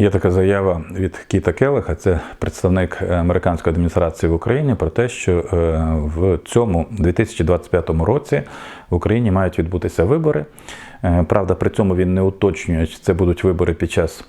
Є така заява від Кіта Келеха, це представник американської адміністрації в Україні, про те, що е, в цьому 2025 році в Україні мають відбутися вибори. Е, Правда, при цьому він не уточнює, чи це будуть вибори під час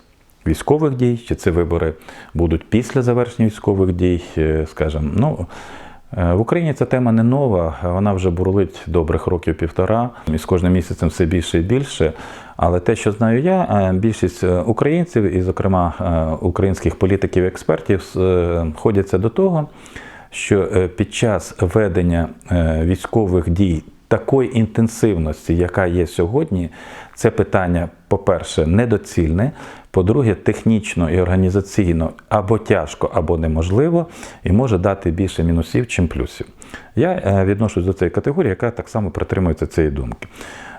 військових дій, чи це вибори будуть після завершення військових дій, е, скажімо. Ну, Е, в Україні ця тема не нова, вона вже бурлить добрих років півтора, і з кожним місяцем все більше і більше. Але те, що знаю я, е, більшість е, українців, і, зокрема, е, українських політиків і експертів, е, ходяться до того, що е, під час ведення е, військових дій такої інтенсивності, яка є сьогодні, це питання, по-перше, недоцільне. По-друге, технічно і організаційно або тяжко, або неможливо, і може дати більше мінусів, чим плюсів. Я е, відношусь до цієї категорії, яка так само притримується цієї думки.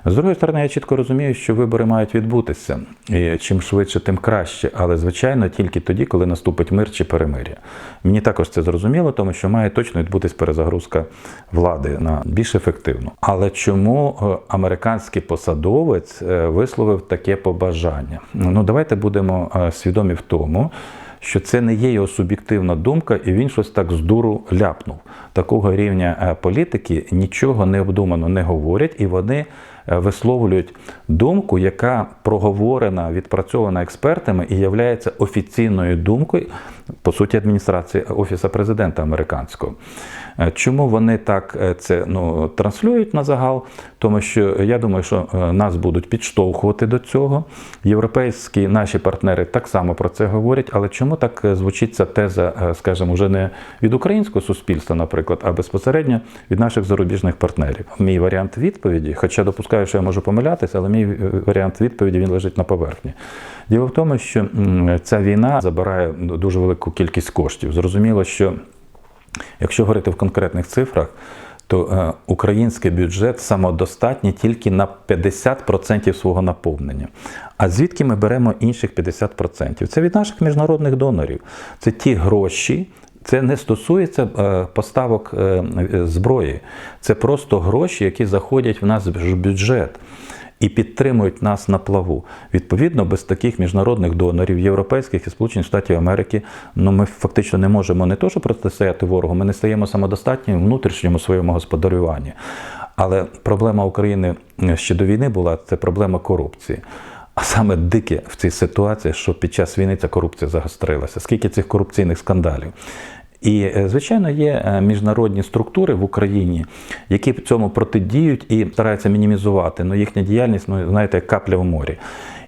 З другої сторони, я чітко розумію, що вибори мають відбутися. І чим швидше, тим краще. Але, звичайно, тільки тоді, коли наступить мир чи перемир'я. Мені також це зрозуміло, тому що має точно відбутись перезагрузка влади на більш ефективну. Але чому е, американський посадовець е, висловив таке побажання? Ну, давайте будемо е, свідомі в тому. Що це не є його суб'єктивна думка, і він щось так з дуру ляпнув. Такого рівня е, політики нічого не обдумано не говорять, і вони е, висловлюють думку, яка проговорена, відпрацьована експертами і є офіційною думкою, по суті, адміністрації Офісу президента американського. Е, Чому вони так е, це ну, транслюють на загал? Тому що я думаю, що е, нас будуть підштовхувати до цього. Європейські наші партнери так само про це говорять. Але чому так е, звучить ця теза, е, скажімо, вже не від українського суспільства, наприклад, а безпосередньо від наших зарубіжних партнерів? Мій варіант відповіді, хоча допускаю, що я можу помилятися, але мій е, варіант відповіді він лежить на поверхні. Діло в тому, що ця війна забирає дуже велику кількість коштів. Зрозуміло, що Якщо говорити в конкретних цифрах, то е, український бюджет самодостатній тільки на 50% свого наповнення. А звідки ми беремо інших 50%? Це від наших міжнародних донорів. Це ті гроші. Це не стосується е, поставок е, е, зброї, це просто гроші, які заходять в наш бюджет і підтримують нас на плаву. Відповідно, без таких міжнародних донорів, європейських і Сполучених Штатів Америки, ну ми фактично не можемо не то, що протистояти ворогу, ми не стаємо самодостатніми в внутрішньому своєму господарюванні. Але проблема України ще до війни була це проблема корупції. А саме дике в цій ситуації, що під час війни ця корупція загострилася. Скільки цих корупційних скандалів? І, е, звичайно, є е, міжнародні структури в Україні, які цьому протидіють і стараються мінімізувати. Ну, їхня діяльність, ну, знаєте, як капля в морі.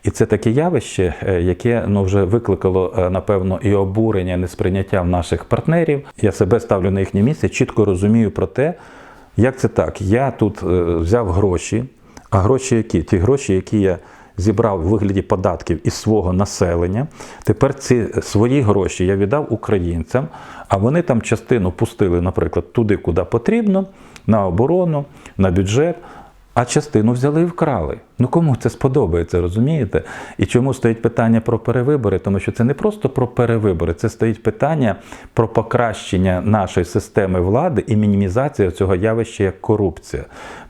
І це таке явище, е, яке ну, вже викликало, напевно, і обурення, і несприйняття в наших партнерів. Я себе ставлю на їхнє місце, чітко розумію про те, як це так. Я тут взяв гроші, а гроші які? Ті гроші, які я зібрав у вигляді податків із свого населення. Тепер ці свої гроші я віддав українцям, а вони там частину пустили, наприклад, туди, куди потрібно, на оборону, на бюджет. А частину взяли і вкрали. Ну кому це сподобається, розумієте? І чому стоїть питання про перевибори? Тому що це не просто про перевибори, це стоїть питання про покращення нашої системи влади і мінімізація цього явища як корупція.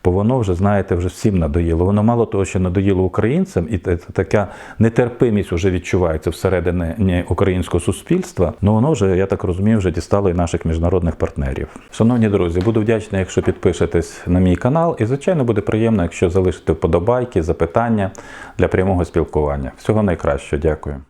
Бо воно вже, знаєте, вже всім надоїло. Воно мало того, що надоїло українцям, і це така нетерпимість вже відчувається всередині українського суспільства. Ну воно вже, я так розумію, вже дістало і наших міжнародних партнерів. Шановні друзі, буду вдячний, якщо підпишетесь на мій канал. І, звичайно, буде приємно, якщо залишите вподобайки, запитання для прямого спілкування. Всього найкращого, дякую.